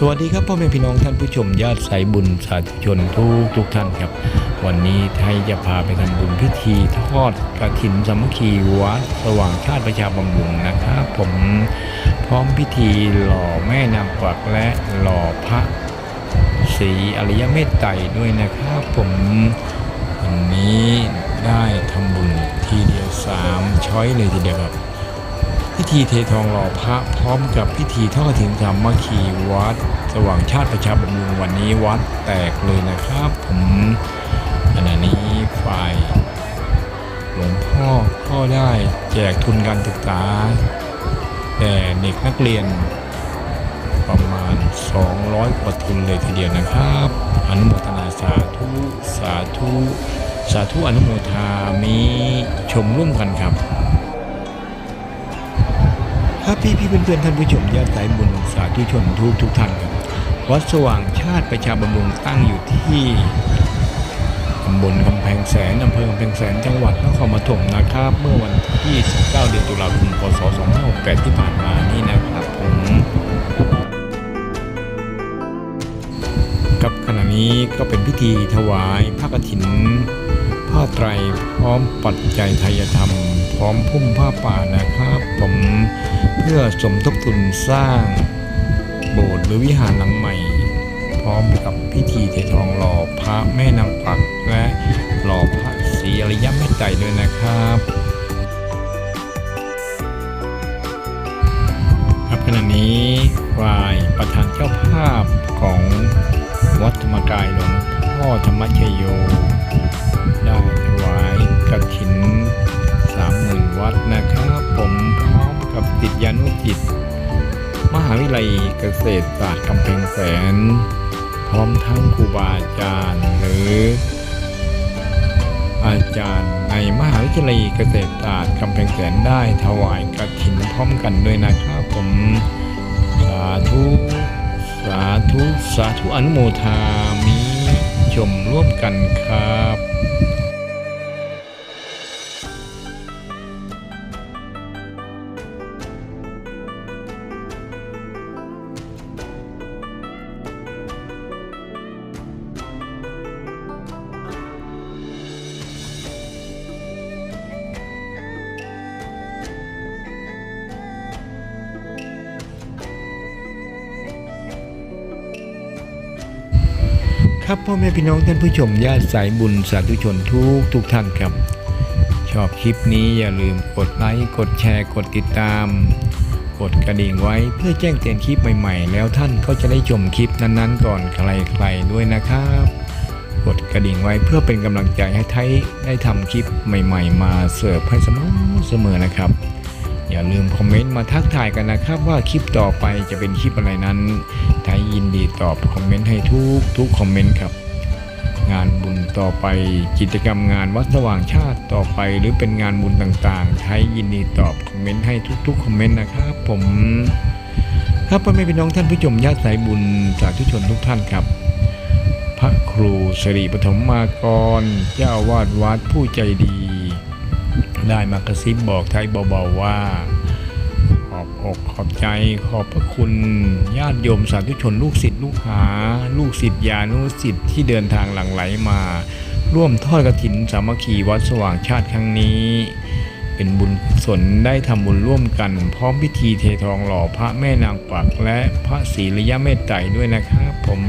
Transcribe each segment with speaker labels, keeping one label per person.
Speaker 1: สวัสดีครับพ่อแม่พี่น้องท่านผู้ชมญาติสายบุญสาธุชนทุกทุกท่านครับ วันนี้ไทยจะพาไปทำบุญพิธีทอดกระถินสามัคคีวัดสว่างชาติประชาบำรุงนะครับ ผมพร้อมพิธีหล่อแม่นางกวักและหล่อพระศรีอริยเมตไตรด้วยนะครับ ผมวันนี้ได้ทำบุญทีเดียวสามช้อยเลยทีเดียวครับ พิธีเททองหล่อพระพร้อมกับพิธีทอดกฐินสามัคคีวัด สว่างชาติประชาบำรุงวันนี้วัดแตกเลยนะครับ ผมขณะนี้ฝ่ายหลวงพ่อก็ได้แจกทุนการศึกษาแต่เด็กนักเรียนประมาณ 200 กว่าทุนเลยทีเดียวนะครับ อนุโมทนาสาธุ สาธุ สาธุอนุโมทามีชมร่วมกันครับ ครับพี่พี่เพื่อนๆท่านผู้ชมญาติสายบุญสาธุชนทุกทุกท่านครับวัดสว่างชาติประชาบำรุงตั้งอยู่ที่ตำบลกำแพงแสนอำเภอกำแพงแสนจังหวัดนครปฐมนะครับ เมื่อวันที่ 19 เดือนตุลาคม พศ 2568 ที่ผ่านมานี่นะครับผมกับขณะนี้ก็เป็นพิธีถวายพระกฐินผ้าไตรพร้อมปัจจัยไทยธรรม พร้อมพุ่มผ้าป่านะครับ ผม พื่อสมทบทุนสร้างโบสถ์หรือวิหารหลังใหม่ พร้อมกับพิธีเททองหล่อพระแม่นางปักและหล่อพระศรีอริยเมตไตรด้วยนะครับครับขณะนี้ฝ่ายประธานเจ้าภาพของวัดธรรมกายหลวงพ่อธรรมชโย ยานุจิตมหาวิทยาลัยเกษตรศาสตร์กำแพงแสน พร้อมทั้งครูบาอาจารย์หรือ อาจารย์ในมหาวิทยาลัยเกษตรศาสตร์กำแพงแสนได้ถวายกระถินพร้อมกันด้วยนะครับผมสาธุสาธุ สาธุอนุโมทามิชมร่วมกันครับ พ่อแม่พี่น้องท่านผู้ชมญาติสายบุญสาธุชนทุกทุกท่านครับ ชอบคลิปนี้อย่าลืมกดไลค์กดแชร์กดติดตาม กดกระดิ่งไว้เพื่อแจ้งเตือนคลิปใหม่ๆ แล้วท่านก็จะได้ชมคลิปนั้นๆ ก่อนใครๆด้วยนะครับ กดกระดิ่งไว้เพื่อเป็นกำลังใจให้ไทยได้ทำคลิปใหม่ ๆ มาเสิร์ฟให้เสมอเสมอนะครับ อย่าลืมคอมเมนต์มาทักทายกันนะครับว่าคลิปต่อไปจะเป็นคลิปอะไรนั้นไทยยินดีตอบคอมเมนต์ให้ทุกทุกคอมเมนต์ครับ งานบุญต่อไปกิจกรรมงานวัดสว่างชาติต่อไป หรือเป็นงานบุญต่างๆไทยยินดีตอบคอมเมนต์ให้ทุกๆคอมเมนต์นะครับ ผมครับพ่อแม่พี่น้องท่านผู้ชมญาติสายบุญสาธุชนทุกท่านครับ พระครูสิริปฐมมากร เจ้าวาดวัดผู้ใจดี ได้มากระซิบบอกไทยเบาๆว่า ขอบอกขอบใจขอบพระคุณญาติโยมสาธุชนลูกศิษย์ลูกหา ลูกศิษย์ญานุศิษย์ที่เดินทางหลั่งไหลมา ร่วมทอดกฐินสามัคคีวัดสว่างชาติครั้งนี้ เป็นบุญกุศลได้ทำบุญร่วมกัน พร้อมพิธีเททองหล่อพระแม่นางกวักและพระศรีระยะเมตไตรด้วยนะครับผม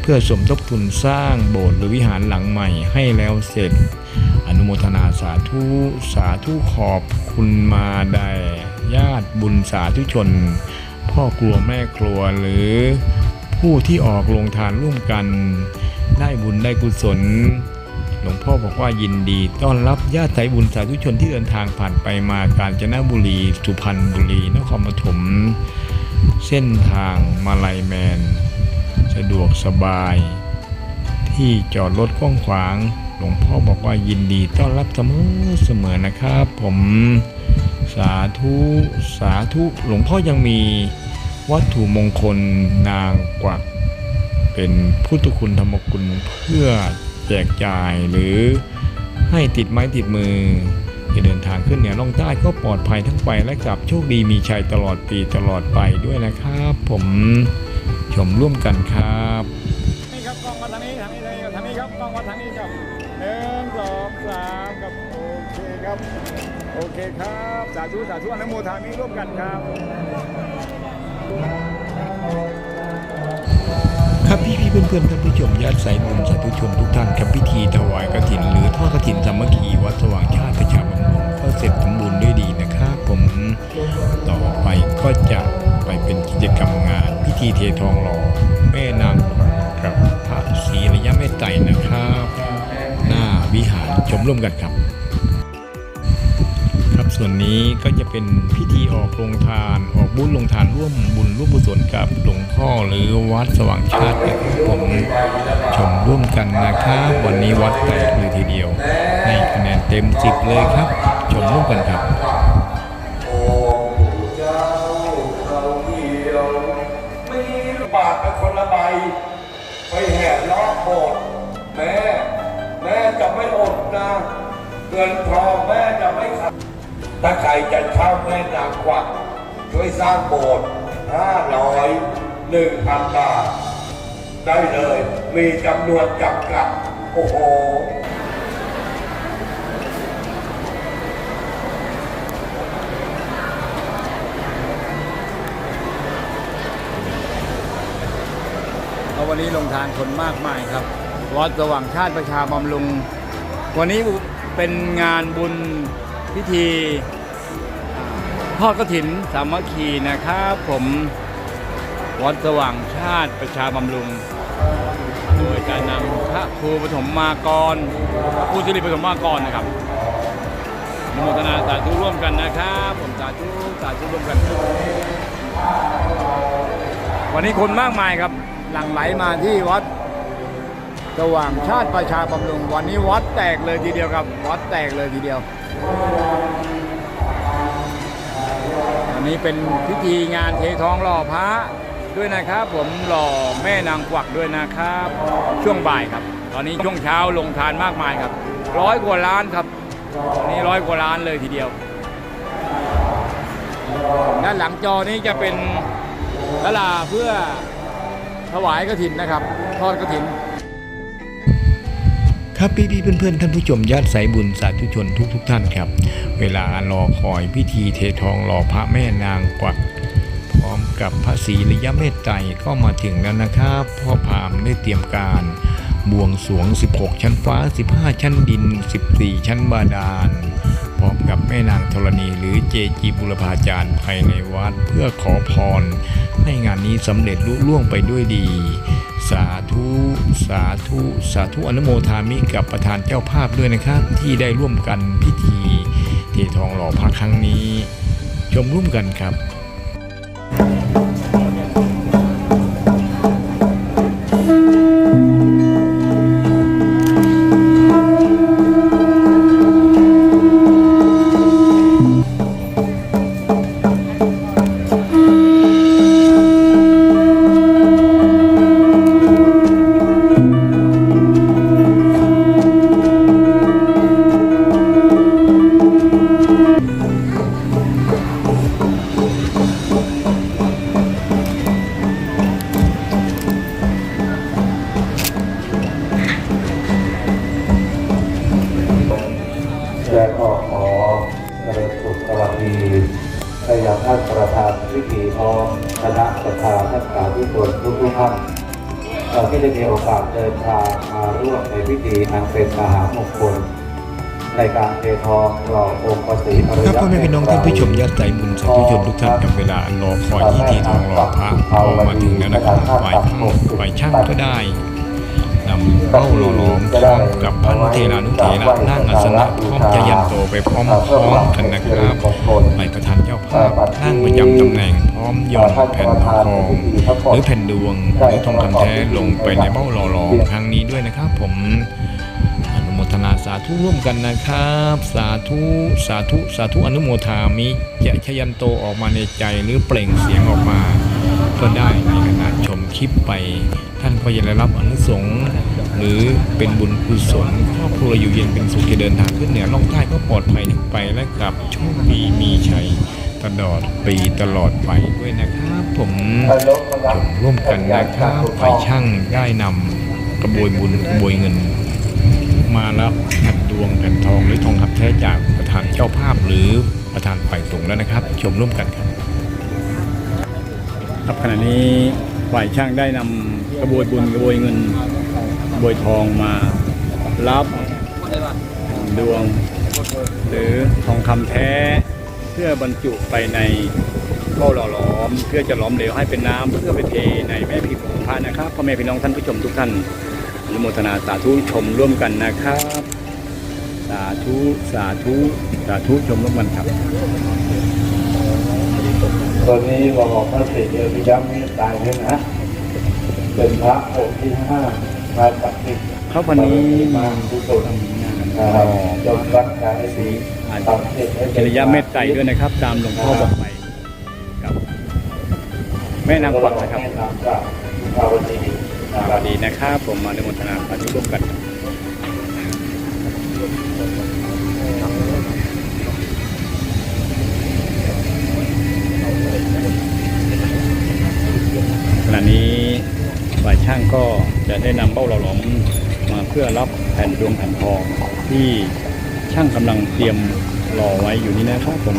Speaker 1: เพื่อสมทบทุนสร้างโบสถ์หรือวิหารหลังใหม่ให้แล้วเสร็จ โมทนาสาธุสาธุขอบคุณมาได้ญาติบุญสาธุชน พ่อครัวแม่ครัวหรือผู้ที่ออกลงทานร่วมกัน ได้บุญได้กุศล หลวงพ่อบอกว่ายินดี ต้อนรับญาติไทยบุญสาธุชนที่เดินทางผ่านไปมากาญจนบุรี สุพรรณบุรีนครปฐมเส้นทางมาลายแมน สะดวกสบาย ที่จอดรถกว้างขวาง หลวงพ่อบอกว่ายินดีต้อนรับเสมอเสมอนะครับ ผมสาธุสาธุหลวงพ่อยังมีวัตถุมงคลนางกวักเป็นพุทธคุณธรรมคุณเพื่อแจกจ่ายหรือให้ติดไม้ติดมือจะเดินทางขึ้นเหนือล่องใต้ก็ปลอดภัยทั้งไปและกลับโชคดีมีชัยตลอดปีตลอดไปด้วยนะครับ ผมชมร่วมกันครับ
Speaker 2: เคครับ สาธุสาธุอนุโมทามิร่วมกันครับ
Speaker 1: ครับพี่พี่ๆเพื่อนท่านผู้ชมญาติสายบุญสาธุชนทุกท่านครับพิธีถวายกฐิน หรือทอดกฐินสามัคคีวัดสว่างชาติประชาบำรุงก็เสร็จสมบูรณ์ด้วยดีนะครับ ผมต่อไปก็จะไปเป็นกิจกรรมงาน พิธีเททองหล่อแม่นางกับพระศรีระยะเมตไตรนะครับ หน้าวิหารชมร่วมกันครับ ครับส่วนนี้ก็จะเป็นพิธีออกโรงทาน ออกบุญลงทานร่วมบุญร่วมบุญส่วนกับหลวงพ่อหรือวัดสว่างชาตินะครับผมชมร่วมกันนะครับวันนี้วัดแตกเลยทีเดียว ให้คะแนนเต็มสิบเลยครับ ชมร่วมกันครับ
Speaker 3: เจ้าเขาเดียวมีบาทเป็นคนละใบไปแห่ล้อโบสถ์แม่แม่จะไม่อดนะเงินทองแม่จะไม่ขาด ถ้าใครจะเช่าแม่นางกวักช่วยสร้างโบสถ์ห้าร้อยหนึ่งพันบาท ได้เลย มีจำนวนจำกัด โอ้โห
Speaker 2: เอาวันนี้ลงทานคนมากมายครับ วัดสว่างชาติประชาบำรุง วันนี้เป็นงานบุญ พิธีทอดกฐินสามัคคีนะครับผมวัดสว่างชาติประชาบำรุง โดยการนำพระครูปฐมมากรพระครูสิริปฐมมากรนะครับอนุโมทนาสาธุร่วมกันนะครับ ผมสาธุสาธุร่วมกัน วันนี้คนมากมายครับ หลั่งไหลมาที่วัดสว่างชาติประชาบำรุง วันนี้วัดแตกเลยทีเดียวครับ วัดแตกเลยทีเดียว อันนี้เป็นพิธีงานเททองหล่อพระด้วยนะครับ ผมหล่อแม่นางกวักด้วยนะครับ ช่วงบ่ายครับ ตอนนี้ช่วงเช้าลงทานมากมายครับ ร้อยกว่าล้านครับตอนนี้ร้อยกว่าล้านเลยทีเดียว ด้านหลังจอนี้จะเป็นตลาเพื่อถวายกฐินนะครับ ทอดกฐิน
Speaker 1: ครับพี่พี่ๆเพื่อนๆ ท่านผู้ชมญาติสายบุญสาธุชนทุกทุกๆท่านครับ เวลารอคอยพิธีเททองหล่อพระแม่นางกวักพร้อมกับพระศรีระยะเมตไตรก็มาถึงแล้วนะครับพ่อพามได้เตรียมการบวงสรวง 16 ชั้นฟ้า 15 ชั้นดิน 14 ชั้นบาดาลพร้อมกับแม่นางธรณีหรือเจจีบุรพาจารย์ภายในวัดเพื่อขอพร ให้งานนี้สำเร็จลุล่วงไปด้วยดี สาธุสาธุสาธุอนุโมทามิกับประธานเจ้าภาพด้วยนะครับ ที่ได้ร่วมกันพิธีเททองหล่อพระครั้งนี้ ชมร่วมกันครับ
Speaker 3: ที่ได้มีโอกาสเดินทางมาร่วมในพิธีอันเป็นมหามงคลในการเททองหล่อองค์พระศรีอริ
Speaker 1: ครับพ่อแม่พี่น้องท่านผู้ชมญาติใจบุญสาธุชนทุกท่านกับเวลารอคอยที่ทีทองรอพระพอมาถึงแล้วนะครับฝ่ายทั้งฝ่ายช่างก็ได้ นำเบ้าหล่อหลอมพร้อมกับพันเทรานุเทระนั่งอาสนะพร้อมจะยันโตไปพร้อมพร้อมๆกันนะครับฝ่ายประธานเจ้าภาพนั่งประจำตำแหน่งพร้อมหย่อนแผ่นทองหรือแผ่นดวงหรือทองคำแท้ลงไปในเบ้าหล่อหลอมครั้งนี้ด้วยนะครับ ผมอนุโมทนาสาธุร่วมกันนะครับ สาธุสาธุสาธุอนุโมทามิจะชยันโตออกมาในใจหรือเปล่งเสียงออกมา ก็ได้ในขณะชมคลิปไป ท่านก็จะได้รับอนุสงส์หรือเป็นบุญกุศลครอบครัวอยู่เย็นเป็นสุขจะเดินทางขึ้นเหนือล่องใต้ก็ปลอดภัยทั้งไปและกลับโชคดีมีชัยตลอดปีตลอดไปด้วยนะครับผมชมร่วมกันนะครับฝ่ายช่างได้นำกระบวยบุญกระบวยเงิน มารับแผ่นดวงแผ่นทองหรือทองคำแท้จากประธานเจ้าภาพหรือประธานฝ่ายสงฆ์แล้วนะครับ ชมร่วมกันครับ
Speaker 4: ครับขณะนี้ฝ่ายช่างได้นำกระบวยบุญกระบวยเงินกระบวยทองมารับดวง หรือทองคำแท้เพื่อบรรจุไปในเบ้าหล่อหลอม เพื่อจะหลอมเหลวให้เป็นน้ำเพื่อไปเทในแม่พิมพ์ของพระนะครับพ่อแม่พี่น้องท่านผู้ชมทุกท่านอนุโมทนาสาธุชมร่วมกันนะครับ สาธุ สาธุ สาธุชมร่วมกันครับ
Speaker 3: ตอนนี้บอกพระเศษเอริยเมตตายด้วยนะ เป็นพระองค์ที่ห้าพระศักดิ์สิทธิ์
Speaker 4: ครับวันนี้
Speaker 3: มาทุกคนนะครับจงรักษาให้ดีทำเสร็จให้
Speaker 4: จริยะเมตไตรด้วยนะครับ ตามหลวงพ่อบอกไปกับแม่นางกวักนะครับ
Speaker 3: แม่นางกวักภาวดีนะ
Speaker 4: ส
Speaker 3: ครั
Speaker 4: วั
Speaker 3: บ
Speaker 4: สดีนะครับ ผมมานุโมทนาสาธุร่วมกัน จะได้นำเบ้าหล่อหลอมมาเพื่อรับแผ่นดวงแผ่นทองที่ช่างกำลังเตรียมรอไว้อยู่นี้นะครับผม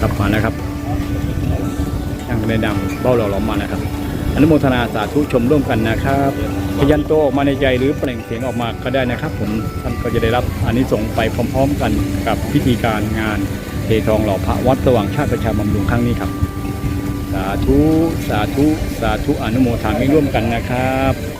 Speaker 4: กลับมานะครับช่างได้นำเบ้าหล่อหลอมมานะครับอนุโมทนาสาธุชมร่วมกันนะครับพยันโตออกมาในใจหรือเปล่งเสียงออกมาก็ได้นะครับ ผมท่านก็จะได้รับอานิสงส์ไปพร้อม ๆ กันกับพิธีการงาน เททองหล่อพระวัดสว่างชาติประชาบำรุงครั้งนี้ครับ สาธุ สาธุ สาธุอนุโมทนาร่วมกันนะครับ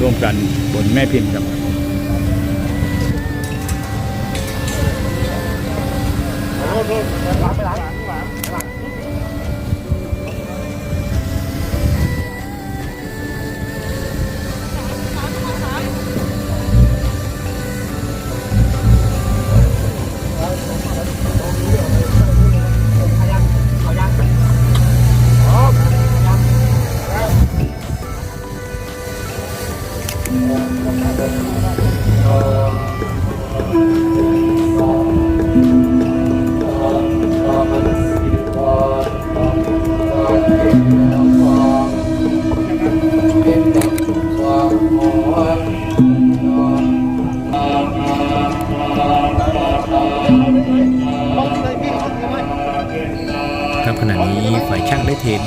Speaker 4: ร่วมกันบนแม่พิมพ์ครับ
Speaker 1: ครับ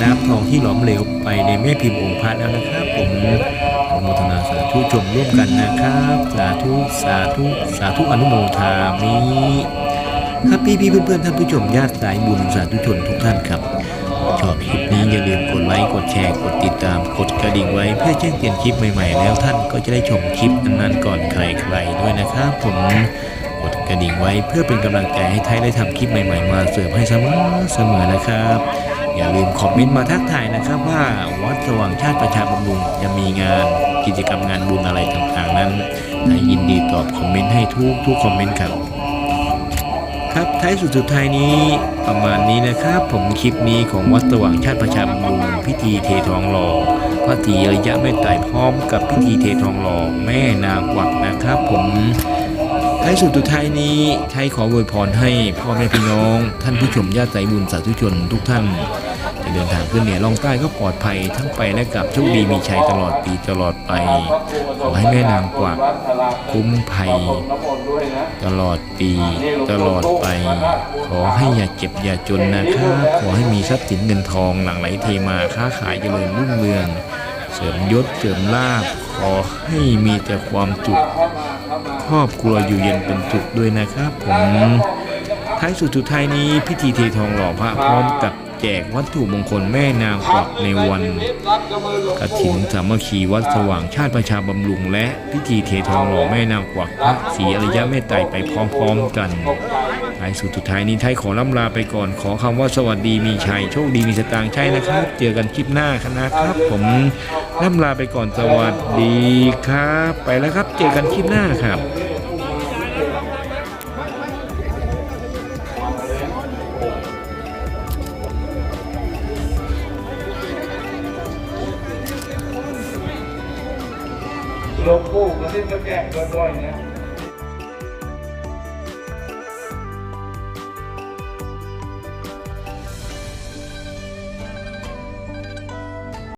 Speaker 1: น้ำทองที่หลอมเหลวไปในแม่พิมพ์องค์พระแล้วนะครับ ผมอนุโมทนาสาธุชมร่วมกันนะครับ สาธุสาธุสาธุอนุโมทามิครับพี่พี่ๆเพื่อนท่านผู้ชมญาติสายบุญสาธุชนทุกท่านครับ ชอบคลิปนี้อย่าลืมกดไลค์กดแชร์กดติดตามกดกระดิ่งไว้เพื่อแจ้งเตือนคลิปใหม่ๆ แล้วท่านก็จะได้ชมคลิปนั้นๆก่อนใครๆด้วยนะครับ ผมกดกระดิ่งไว้เพื่อเป็นกำลังใจให้ไทยได้ทำคลิปใหม่ๆมาเสิร์ฟให้เสมอเสมอนะครับ อย่าลืมคอมเมนต์มาทักทายนะครับว่าวัดสว่างชาติประชาบำรุงจะมีงานกิจกรรมงานบุญอะไรต่างๆนั้นไทยยินดีตอบคอมเมนต์ให้ทุกทุกๆคอมเมนต์ครับ ครับท้ายสุดสุดท้ายนี้ประมาณนี้นะครับ ผมคลิปนี้ของวัดสว่างชาติประชาบำรุงพิธีเททองหล่อพระตีระยะไม่ตายพร้อมกับพิธีเททองหล่อแม่นางวักนะครับ ผมท้ายสุดสุดท้ายนี้ใช้ขออวยพรให้พ่อแม่พี่น้อง ท่านผู้ชมญาติใจบุญสาธุชนทุกท่าน จะเดินทางขึ้นเหนือล่องใต้ก็ปลอดภัยทั้งไปและกลับโชคดีมีชัยตลอดปีตลอดไป ขอให้แม่นางกวักคุ้มภัย ตลอดปีตลอดไป ขอให้อย่าเจ็บอย่าจนนะครับขอให้มีทรัพย์สินเงินทองหลั่งไหลเทมาค้าขายเจริญรุ่งเรือง เสริมยศเสริมลาภขอให้มีแต่ความสุขครอบครัวอยู่เย็นเป็นสุขด้วยนะครับ ผมท้ายสุดสุดท้ายนี้พิธีเททองหล่อพระพร้อมกับ จกวัตถุมงคลแม่นางกวักในวันกฐินสามัคคีวัดสว่างชาติประชาบำรุง และพิธีเททองหล่อแม่นางกวักพระศรีอริยะเมตไตรไปพร้อมๆกันท้ายสุดสุดท้ายนี้ไทยขอล่ำลาไปก่อน ขอคำว่าสวัสดีมีชัยโชคดีมีสตางค์ใช่นะครับ เจอกันคลิปหน้านะครับ ผมล่ำลาไปก่อนสวัสดีครับ ไปแล้วครับ เจอกันคลิปหน้าครับ
Speaker 3: หลวงปู่ก็ที่